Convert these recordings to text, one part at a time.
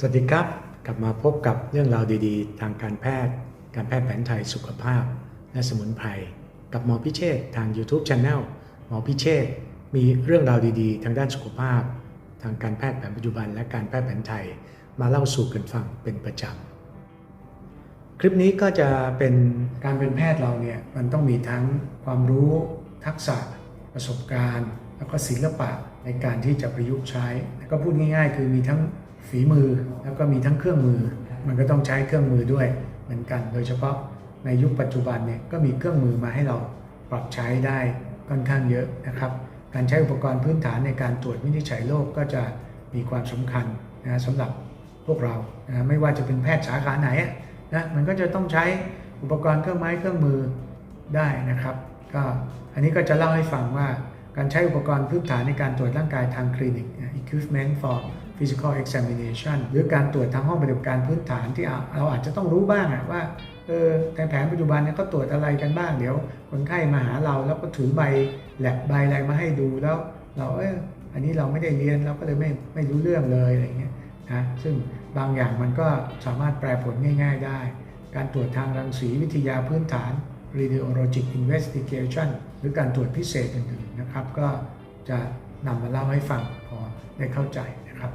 สวัสดีครับกลับมาพบกับเรื่องราวดีๆ ทางการแพทย์ การแพทย์แผนไทยสุขภาพ และสมุนไพรกับหมอพิเชษทาง YouTube Channel หมอพิเชษมีเรื่องราวดีๆ ทางด้านสุขภาพ ทางการแพทย์แผนปัจจุบัน และการแพทย์แผนไทยมาเล่าสู่กันฟังเป็นประจำคลิปนี้ก็จะเป็นการเป็นแพทย์เราเนี่ยมันต้องมีทั้งความรู้ทักษะประสบการณ์ แล้วก็ศิลปะในการที่จะประยุกต์ใช้ก็พูดง่าย ๆ คือมีทั้ง ฝีมือแล้วก็มีทั้งเครื่องมือ มันก็ต้องใช้เครื่องมือด้วยเหมือนกัน โดยเฉพาะในยุคปัจจุบันเนี่ยก็มีเครื่องมือมาให้เราปรับใช้ได้ค่อนข้างเยอะนะครับ การใช้อุปกรณ์พื้นฐานในการตรวจวินิจฉัยโรคก็จะมีความสำคัญนะสำหรับพวกเรานะไม่ว่าจะเป็นแพทย์สาขาไหนนะมันก็จะต้องใช้อุปกรณ์เครื่องไม้เครื่องมือได้นะครับก็อันนี้ก็จะเล่าให้ฟังว่าการใช้อุปกรณ์พื้นฐานในการตรวจร่างกายทางคลินิก equipment for physical examination หรือการตรวจทางห้องปฏิบัติการพื้นฐานที่เราอาจจะต้องรู้บ้างว่าเออในแผนปัจจุบันเนี่ยเขาตรวจอะไรกันบ้างเดี๋ยว คนไข้มาหาเราแล้วก็ถือใบแลบใบอะไรมาให้ดูแล้ว เราเอออันนี้เราไม่ได้เรียนเราก็เลยไม่ไม่รู้เรื่องเลยอะไรเงี้ยนะซึ่งบางอย่างมันก็สามารถแปลผลง่าย ๆ ได้ การตรวจทางรังสีวิทยาพื้นฐาน radiologic investigation หรือการตรวจพิเศษอื่นๆนะครับ ก็จะนำมาเล่าให้ฟังพอได้เข้าใจ นะครับ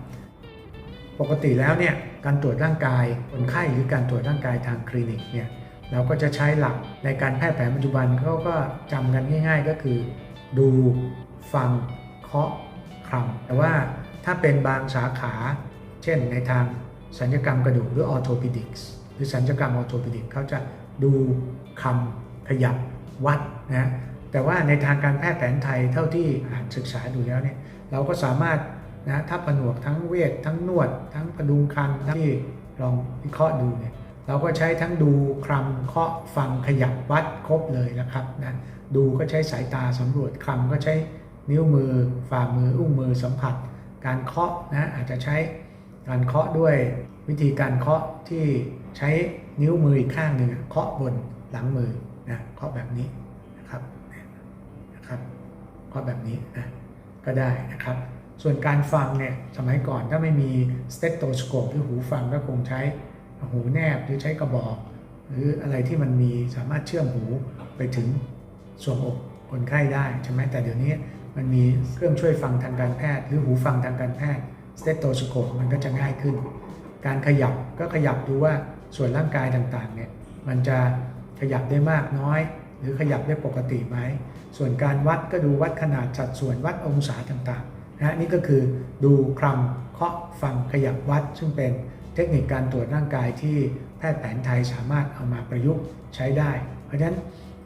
ปกติแล้วเนี่ยการตรวจร่างกายคนไข้หรือการตรวจร่างกายทางคลินิกเนี่ยเราก็จะใช้หลักในการแพทย์แผนปัจจุบันเขาก็จำกันง่าย ๆ ก็คือ ดูฟังเคาะคลำแต่ว่าถ้าเป็นบางสาขา เช่นในทางสัญญกรรมกระดูกหรือออโทปิดิกส์หรือสัญญกรรมออโทปิดิกเขาจะดูคำขยับวัดนะแต่ว่าในทางการแพทย์แผนไทยเท่าที่อ่านศึกษาดูแล้วเนี่ยเราก็สามารถ นะถ้าผนวกทั้งเวททั้งนวด ทั้งประดุงคันที่ลองวิเคราะห์ดูเนี่ยเราก็ใช้ทั้งดูคลำเคาะฟังขยับวัดครบเลยนะครับนะดูก็ใช้สายตาสำรวจคลำก็ใช้นิ้วมือฝ่ามืออุ้งมือสัมผัส การเคาะนะอาจจะใช้การเคาะด้วยวิธีการเคาะที่ใช้นิ้วมืออีกข้างหนึ่งเคาะบนหลังมือนะเคาะแบบนี้นะครับนะครับเคาะแบบนี้นะก็ได้นะครับ ส่วนการฟังเนี่ยสมัยก่อนถ้าไม่มีสเตตโตสโคปหรือหูฟังก็คงใช้หูแนบหรือใช้กระบอก หรืออะไรที่มันมีสามารถเชื่อมหูไปถึงส่วงอกคนไข้ได้ใช่ไหมแต่เดี๋ยวนี้มันมีเครื่องช่วยฟังทางการแพทย์ หรือหูฟังทางการแพทย์สเตตโตสโคปมันก็จะง่ายขึ้น การขยับก็ขยับดูว่าส่วนร่างกายต่างๆเนี่ยมันจะขยับได้มากน้อย หรือขยับได้ปกติไหมส่วนการวัดก็ดูวัดขนาดสัดส่วนวัดองศาต่างๆ นะนี่ก็คือดูคลำเคาะฟังขยับวัด ซึ่งเป็นเทคนิคการตรวจร่างกายที่แพทย์แผนไทยสามารถเอามาประยุกต์ใช้ได้ เพราะฉะนั้น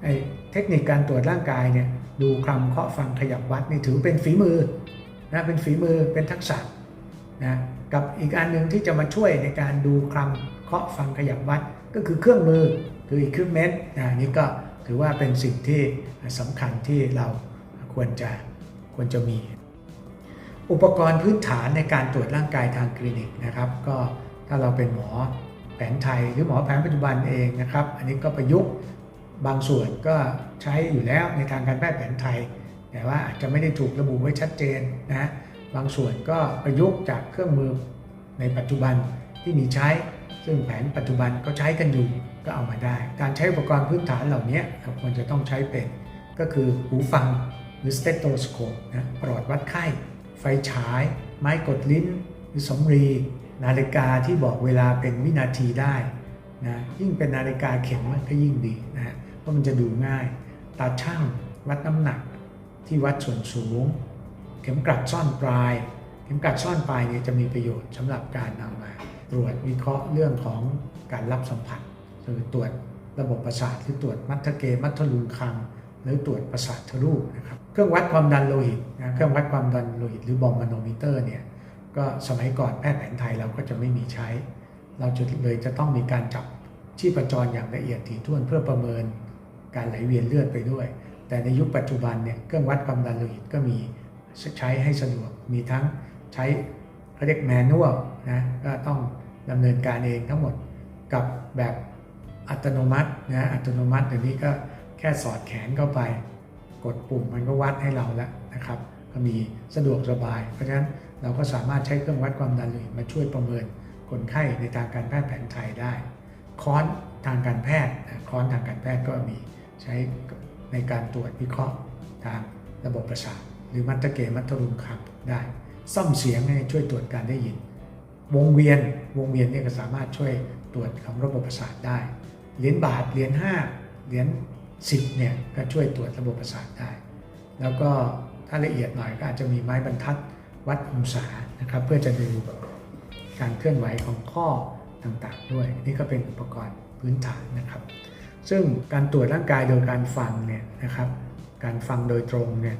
ไอ้เทคนิคการตรวจร่างกายเนี่ยดูคลำเคาะฟังขยับวัดนี่ถือเป็นฝีมือนะเป็นฝีมือเป็นทักษะนะกับอีกอันหนึ่งที่จะมาช่วยในการดูคลำเคาะฟังขยับวัดก็คือเครื่องมือคือ equipment นะนี่ก็ถือว่าเป็นสิ่งที่สำคัญที่เราควรจะควรจะมี อุปกรณ์พื้นฐานในการตรวจร่างกายทางคลินิกนะครับ ก็ถ้าเราเป็นหมอแผนไทยหรือหมอแผนปัจจุบันเองนะครับ อันนี้ก็ประยุกต์บางส่วนก็ใช้อยู่แล้วในทางการแพทย์แผนไทย แต่ว่าอาจจะไม่ได้ถูกระบุไว้ชัดเจนนะบางส่วนก็ประยุกต์จากเครื่องมือในปัจจุบันที่มีใช้ ซึ่งแผนปัจจุบันก็ใช้กันอยู่ก็เอามาได้ การใช้อุปกรณ์พื้นฐานเหล่านี้เราควรจะต้องใช้เป็น ก็คือหูฟังหรือสเตตโตสโคปนะปลอดวัดไข้ ไฟฉาย ไม้กดลิ้นหรือสมรี นาฬิกาที่บอกเวลาเป็นวินาทีได้นะยิ่งเป็นนาฬิกาเข็มมันก็ยิ่งดีนะเพราะมันจะดูง่าย ตาช่างวัดน้ำหนักที่วัดส่วนสูง เข็มกลัดซ่อนปลาย เข็มกลัดซ่อนปลายเนี่ยจะมีประโยชน์สำหรับการนำมา ตรวจวิเคราะห์เรื่องของการรับสัมผัสคือตรวจระบบประสาทหรือตรวจมัทเกมัทลุงคัง หรือตรวจประสาททะลุนะครับเครื่องวัดความดันโลหิตนะเครื่องวัดความดันโลหิต หรือบอมมานโนมิเตอร์เนี่ยก็สมัยก่อนแพทย์แผนไทยเราก็จะไม่มีใช้ เราจะเลยจะต้องมีการจับชีพจรอย่างละเอียดถี่ถ้วนเพื่อประเมินการไหลเวียนเลือดไปด้วย แต่ในยุคปัจจุบันเนี่ยเครื่องวัดความดันโลหิตก็มีใช้ให้สะดวกมีทั้งใช้เขาเรียกแมนนวลนะก็ต้องดำเนินการเองทั้งหมดกับแบบอัตโนมัตินะอัตโนมัติเดี๋ยวนี้ก็ ค่สอดแขนเข้าไป กดปุ่มมันก็วัดให้เราแล้วนะครับ ก็มีสะดวกสบาย เพราะฉะนั้นเราก็สามารถใช้เครื่องวัดความดันโลหิตมาช่วยประเมินคนไข้ในทางการแพทย์แผนไทยได้ ค้อนทางการแพทย์ค้อนทางการแพทย์ก็มีใช้ในการตรวจวิเคราะห์ทางระบบประสาทหรือมัตตเกมัตรุมคำได้ ซ่อมเสียงให้ช่วยตรวจการได้ยิน วงเวียนวงเวียนเนี่ยก็สามารถช่วยตรวจของระบบประสาทได้ เหรียญบาทเหรียญ5เหรียญ 10เนี่ยก็ช่วยตรวจระบบประสาทได้ แล้วก็ถ้าละเอียดหน่อยก็อาจจะมีไม้บรรทัดวัดองศานะครับ เพื่อจะดูการเคลื่อนไหวของข้อต่างๆด้วย นี่ก็เป็นอุปกรณ์พื้นฐานนะครับ ซึ่งการตรวจร่างกายโดยการฟังเนี่ยนะครับ การฟังโดยตรงเนี่ย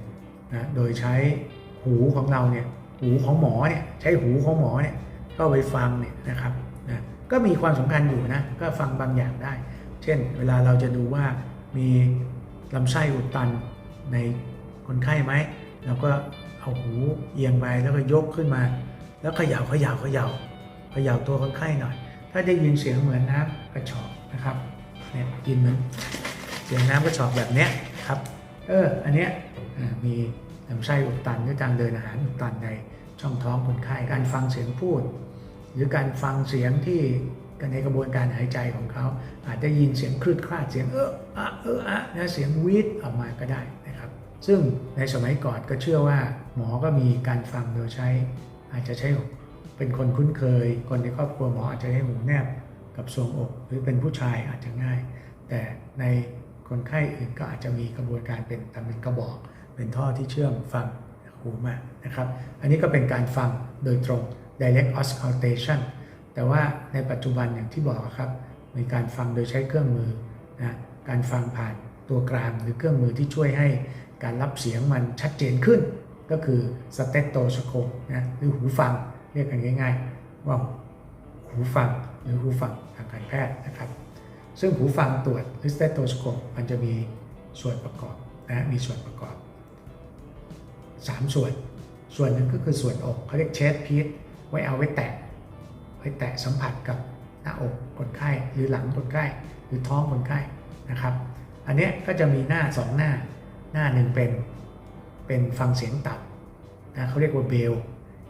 นะโดยใช้หูของเราเนี่ยหูของหมอเนี่ยใช้หูของหมอเนี่ยก็ไปฟังเนี่ยนะครับนะก็มีความสำคัญอยู่นะก็ฟังบางอย่างได้ เช่น เวลาเราจะดูว่า มีลำไส้อุดตันในคนไข้ไหมเราก็เอาหูเอียงไปแล้วก็ยกขึ้นมา แล้วเขย่าเขย่าเขย่าเขย่าตัวคนไข้หน่อย ถ้าได้ยินเสียงเหมือนน้ำกระชอกนะครับเนี่ยยินเหมือนเสียงน้ำกระชอกแบบเนี้ยครับเอออันเนี้ยมีลำไส้อุดตันหรือทางเดินอาหารอุดตันในช่องท้องคนไข้การฟังเสียงพูด หรือการฟังเสียงที่ ในกระบวนการหายใจของเขา อาจจะยินเสียงคลืดคลาดเสียงเอออะเอออะนะเสียงวีดออกมาก็ได้นะครับ ซึ่งในสมัยก่อนก็เชื่อว่า หมอก็มีการฟังโดยใช้ อาจจะใช้เป็นคนคุ้นเคย คนในครอบครัวหมออาจจะให้หูแนบกับทรวงอก หรือเป็นผู้ชายอาจจะง่าย แต่ในคนไข้อื่นก็อาจจะมีกระบวนการเป็นทำเป็นกระบอก เป็นท่อที่เชื่อมฟังหูมานะครับ อันนี้ก็เป็นการฟังโดยตรง direct auscultation แต่ว่าในปัจจุบันอย่างที่บอกครับ มีการฟังโดยใช้เครื่องมือนะการฟังผ่านตัวกลางหรือเครื่องมือที่ช่วยให้การรับเสียงมันชัดเจนขึ้น ก็คือสเตตโตสโคปนะหรือหูฟังเรียกกันง่าย ๆ ว่าหูฟังหรือหูฟังทางการแพทย์นะครับ ซึ่งหูฟังตรวจหรือสเตตโตสโคปมันจะมีส่วนประกอบนะมีส่วนประกอบ 3 ส่วน ส่วนหนึ่งก็คือส่วนอกเขาเรียกเชสพีซไว้เอาไว้แตะ ไว้แตะสัมผัสกับหน้าอกคนไข้หรือหลังคนไข้หรือท้องคนไข้นะครับ อันนี้ก็จะมีหน้า 2 หน้าหน้าหนึ่งเป็นเป็นฟังเสียงต่ำนะเขาเรียกว่าเบล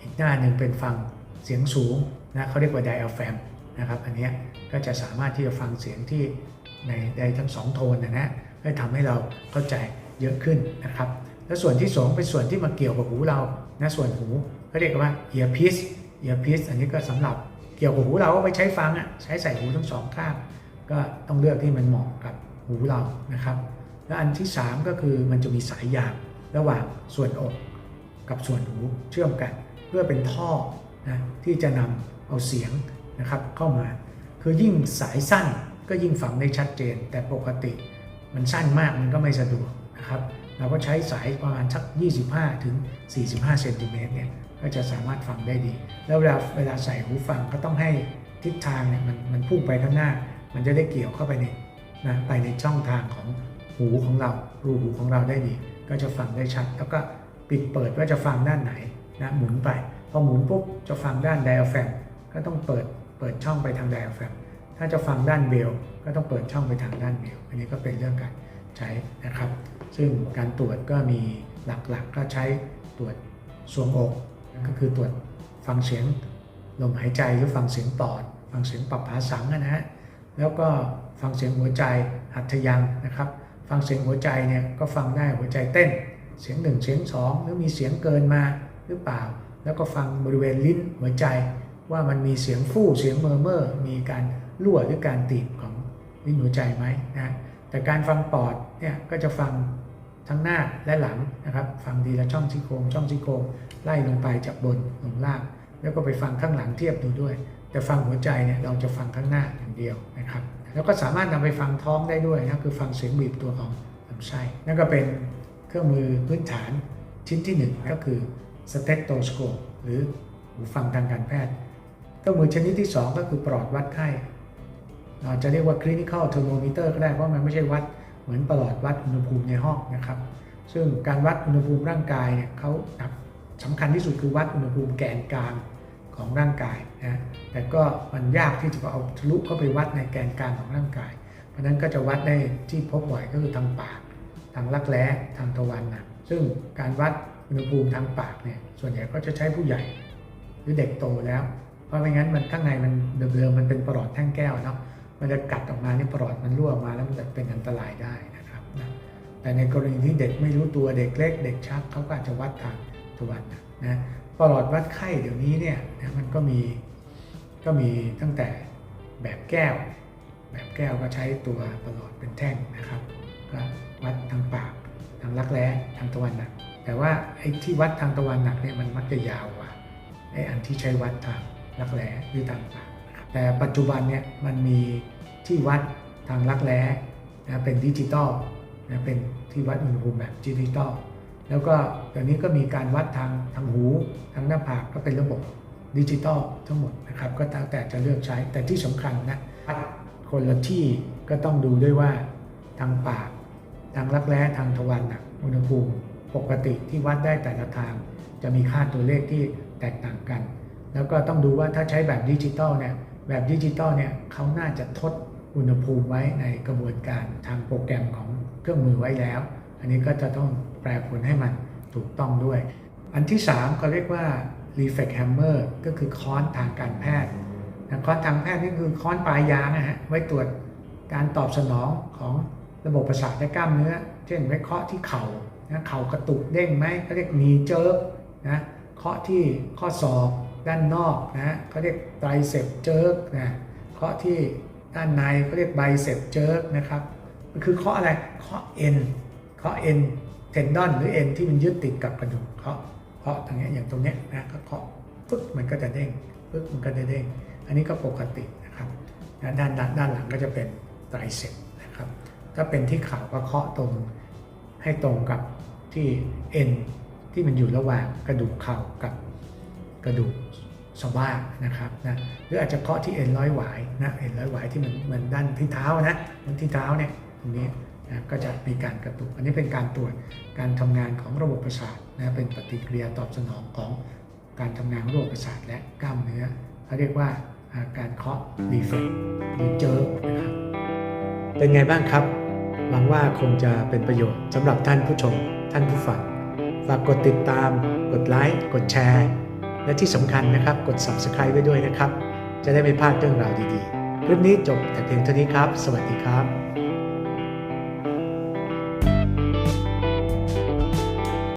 อีกหน้าหนึ่งเป็นฟังเสียงสูงนะเขาเรียกว่าไดอะแฟมนะครับ อันนี้ก็จะสามารถที่จะฟังเสียงที่ในได้ทั้งสองโทนนะนะก็ทำให้เราเข้าใจเยอะขึ้นนะครับ แล้วส่วนที่ 2 เป็นส่วนที่มาเกี่ยวกับหูเรานะส่วนหูเขาเรียกว่า earpiece earpiece อันนี้ก็สำหรับ เกี่ยวกับหูเราก็ไปใช้ฟังอะใช้ใส่หูทั้งสองข้างก็ต้องเลือกที่มันเหมาะกับหูเรานะครับ และอันที่ 3 ก็คือมันจะมีสายยางระหว่างส่วนอกกับส่วนหูเชื่อมกัน เพื่อเป็นท่อนะที่จะนำเอาเสียงนะครับเข้ามา คือยิ่งสายสั้นก็ยิ่งฝังได้ชัดเจน แต่ปกติมันสั้นมากมันก็ไม่สะดวกนะครับเราก็ใช้สายประมาณสัก 25 ถึง 45 เซนติเมตรเนี่ย ก็จะสามารถฟังได้ดี แล้วเวลาเวลาใส่หูฟังก็ต้องให้ทิศทางเนี่ยมันมันพุ่งไปข้างหน้า มันจะได้เกี่ยวเข้าไปในนะไปในช่องทางของหูของเรา รูหูของเราได้ดี ก็จะฟังได้ชัด แล้วก็ปิดเปิดว่าจะฟังด้านไหนนะหมุนไป พอหมุนปุ๊บจะฟังด้านไดอะแฟมก็ต้องเปิดเปิดช่องไปทางไดอะแฟมถ้าจะฟังด้านเบลก็ต้องเปิดช่องไปทางด้านเบลอันนี้ก็เป็นเรื่องการใช้นะครับ ซึ่งการตรวจก็มีหลักๆก็ใช้ตรวจสวงอก ก็คือตรวจฟังเสียงลมหายใจหรือฟังเสียงปอด ฟังเสียงปรับภาสังนะฮะแล้วก็ฟังเสียงหัวใจหัตถยังนะครับ ฟังเสียงหัวใจเนี่ยก็ฟังได้หัวใจเต้น เสียงหนึ่งเสียงสองหรือมีเสียงเกินมาหรือเปล่า แล้วก็ฟังบริเวณลิ้นหัวใจ ว่ามันมีเสียงฟู่เสียงเมอร์เมอร์มีการรั่วหรือการตีบของลิ้นหัวใจไหมนะแต่การฟังปอดเนี่ยก็จะฟัง ทั้งหน้าและหลังนะครับ ฟังดีละช่องซี่โครงช่องซี่โครงไล่ลงไปจากบนลงล่าง แล้วก็ไปฟังข้างหลังเทียบดูด้วย แต่ฟังหัวใจเนี่ยเราจะฟังข้างหน้าอย่างเดียวนะครับ แล้วก็สามารถนำไปฟังท้องได้ด้วยนะคือฟังเสียงบีบตัวของลำไส้นั่นก็เป็นเครื่องมือพื้นฐานชิ้นที่ 1 ก็คือสเตตโตสโคปหรือหูฟังทางการแพทย์เครื่องมือชนิดที่ 2 ก็คือปลอดวัดไข้เราจะเรียกว่า clinical thermometer ก็ได้เพราะมันไม่ใช่วัด เหมือนประหลอดวัดอุณหภูมิในห้องนะครับ ซึ่งการวัดอุณหภูมิร่างกายเนี่ยเขาสำคัญที่สุดคือวัดอุณหภูมิแกนกลางของร่างกายนะแต่ก็มันยากที่จะเอาทะลุเข้าไปวัดในแกนกลางของร่างกาย เพราะฉะนั้นก็จะวัดได้ที่พบบ่อยก็คือทางปาก ทางรักแร้ทางทวารหนักซึ่งการวัดอุณหภูมิทางปากเนี่ยส่วนใหญ่ก็จะใช้ผู้ใหญ่ หรือเด็กโตแล้ว เพราะไม่งั้นมันข้างในมันเดิมๆมันเป็นปลอดแท่งแก้วเนาะ มันจะกัดออกมานี่ปลอดมันรั่วออกมาแล้วมันจะเป็นอันตรายได้นะครับนะแต่ในกรณีที่เด็กไม่รู้ตัวเด็กเล็ก เด็กชักเขาก็อาจจะวัดทางทวันนะนะปลอดวัดไข้เดี๋ยวนี้เนี่ยนะมันก็มีก็มีตั้งแต่แบบแก้ว แบบแก้วก็ใช้ตัวปลอดเป็นแท่งนะครับก็วัดทางปากทางรักแร้ทางตะวันหนักแต่ว่าไอ้ที่วัดทางตะวันหนักเนี่ยมันมักจะยาวกว่าไอ้อันที่ใช้วัดทางรักแร้หรือทางปากแต่ปัจจุบันเนี่ยมันมี ที่วัดทางรักแร้นะเป็นดิจิตอลนะเป็นที่วัดอุณหภูมิแบบดิจิตอลแล้วก็เดี๋ยวนี้ก็มีการวัดทางทางหูทางหน้าผากก็เป็นระบบดิจิตอลทั้งหมดนะครับก็แล้วแต่จะเลือกใช้แต่ที่สำคัญนะวัดคนละที่ก็ต้องดูด้วยว่าทางปากทางรักแร้ทางทวารหนักอุณหภูมิปกติที่วัดได้แต่ละทาง จะมีค่าตัวเลขที่แตกต่างกัน แล้วก็ต้องดูว่าถ้าใช้แบบดิจิตอลเนี่ยแบบดิจิตอลเนี่ยเขาน่าจะทด อุณหภูมิไว้ในกระบวนการทางโปรแกรมของเครื่องมือไว้แล้ว อันนี้ก็จะต้องแปลผลให้มันถูกต้องด้วย อันที่3เขาเรียกว่า reflex hammer ก็คือค้อนทางการแพทย์นะค้อนทางแพทย์นี่คือค้อนปลายยางนะฮะไว้ตรวจการตอบสนองของระบบประสาทและกล้ามเนื้อ เช่นไว้เคาะที่เข่านะเข่ากระตุกเด้งไหมเขาเรียกมีเจิร์กนะเคาะที่ข้อศอกด้านนอกนะเขาเรียกไตรเซปเจิร์กนะเคาะที่ ด้านในเขาเรียกไบเซปเจิร์กนะครับมันคือเคาะอะไรเคาะเอ็นเคาะเอ็นเทนดอนหรือเอ็นที่มันยึดติดกับกระดูกเคาะเคาะตรงนี้อย่างตรงนี้นะก็เคาะปึ๊กมันก็จะเด้งปึ๊กมันก็จะเด้ง อันนี้ก็ปกตินะครับด้านด้านด้านหลังก็จะเป็นไตรเซปนะครับถ้าเป็นที่เข่าก็เคาะตรงให้ตรงกับที่เอ็นที่มันอยู่ระหว่างกระดูกเข่ากับกระดูก สะบ้านะครับนะหรืออาจจะเคาะที่เอ็นร้อยหวายนะเอ็นร้อยหวายที่มันเหมือนด้านที่เท้านะมันที่เท้าเนี่ยตรงนี้นะก็จะมีการกระตุก อันนี้เป็นการตรวจการทำงานของระบบประสาทนะเป็นปฏิกิริยาตอบสนองของการทำงานของระบบประสาทและกล้ามเนื้อเขาเรียกว่าอาการเคาะรีเฟกหรือเจิร์นะครับเป็นไงบ้างครับ หวังว่าคงจะเป็นประโยชน์สำหรับท่านผู้ชม ท่านผู้ฟัง ฝากกดติดตาม กดไลค์ กดแชร์ และที่สำคัญนะครับกด Subscribe ไว้ด้วยนะครับ จะได้ไม่พลาดเรื่องราวดีๆ คลิปนี้จบแต่เพียงเท่านี้ครับ สวัสดีครับ